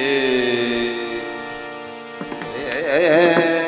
Hey, hey, hey, hey.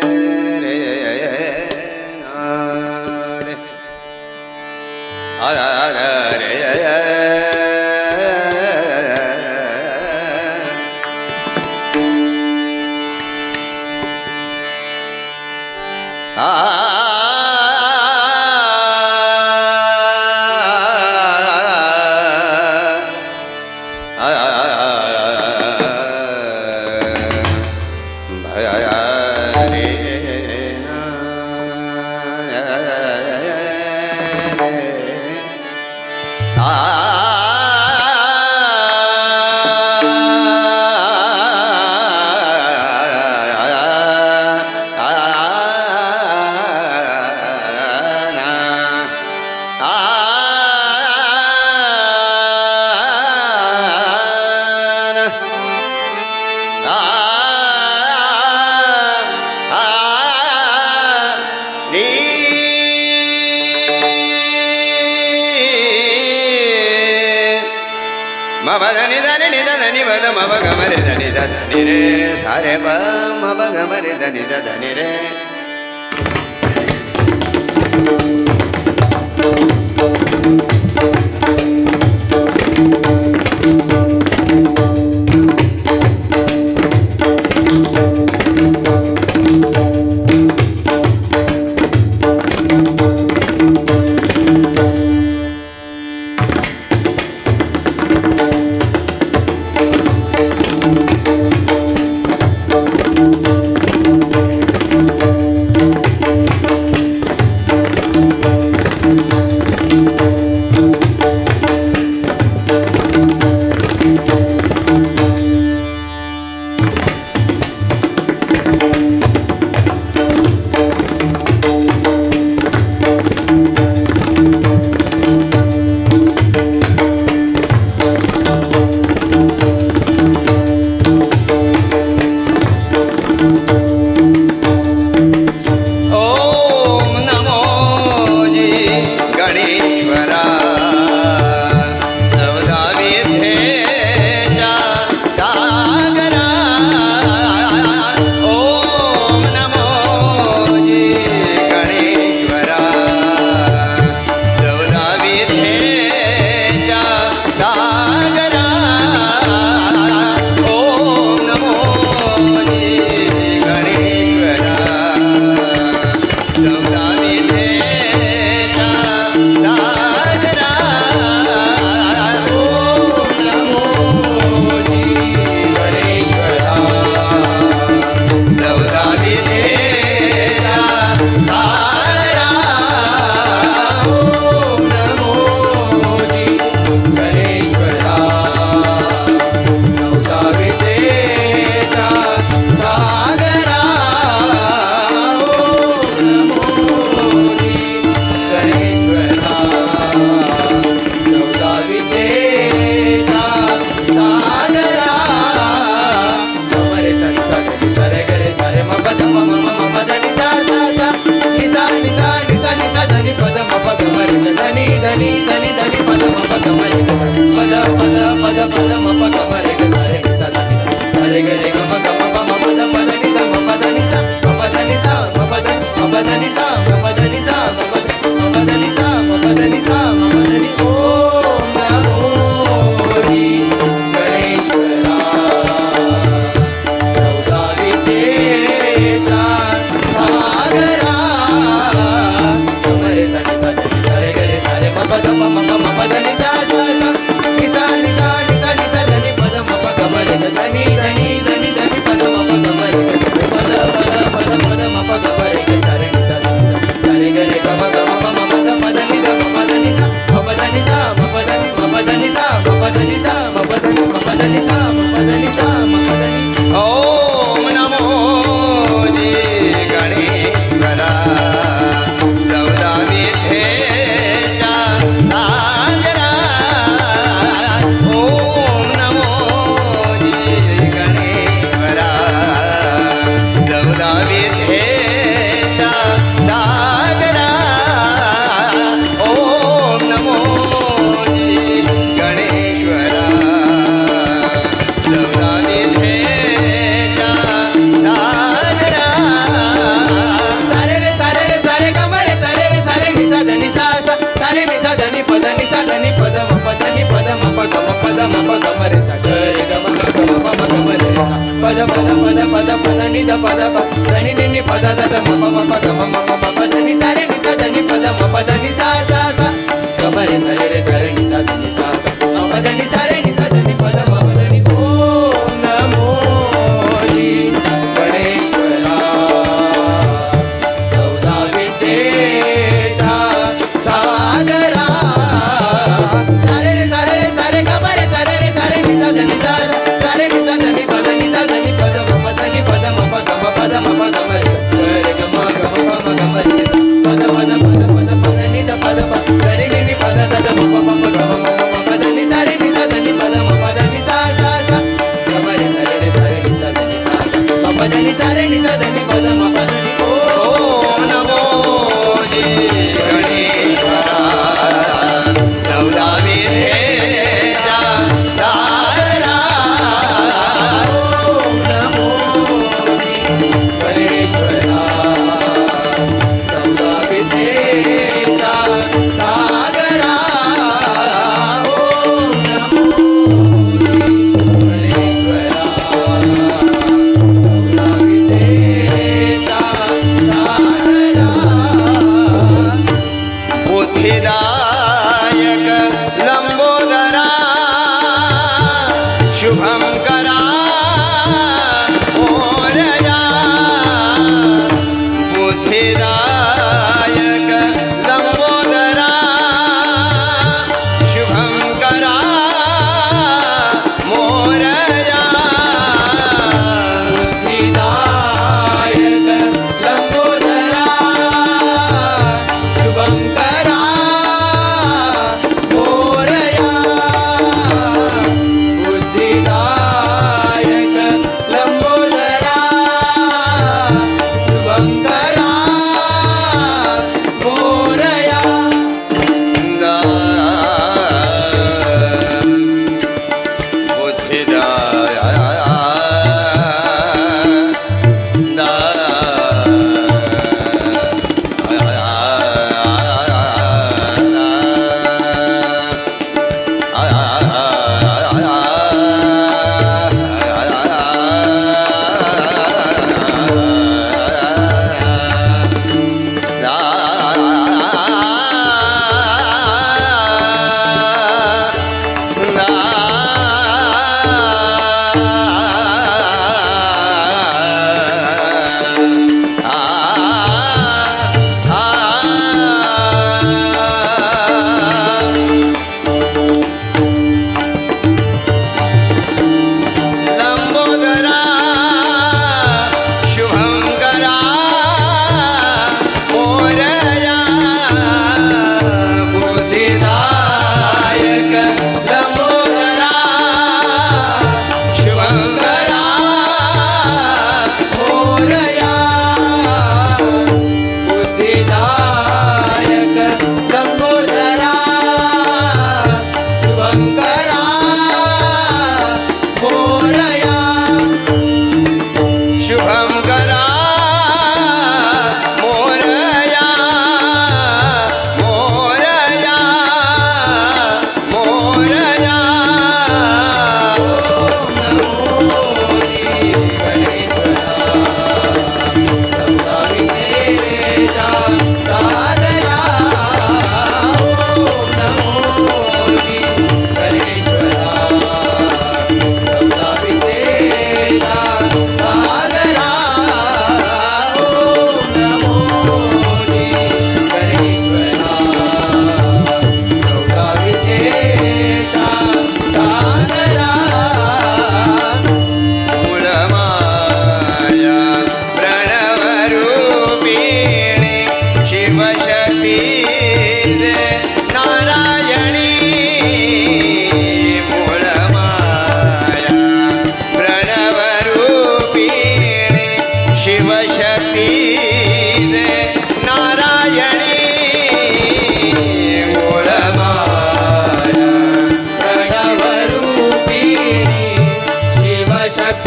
மபகமரி தனி தனி ரே சரே ப மபகமரி தனி தனி ரே Para గమ గమరి సరి గమ గమ మమ గమరి పద పద పద పద పద నిద పద దని నిని పద దద మమ మమ గమ మమ పద ని సరి ని సద ని పద మమ పద ని సా సా సా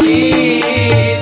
see.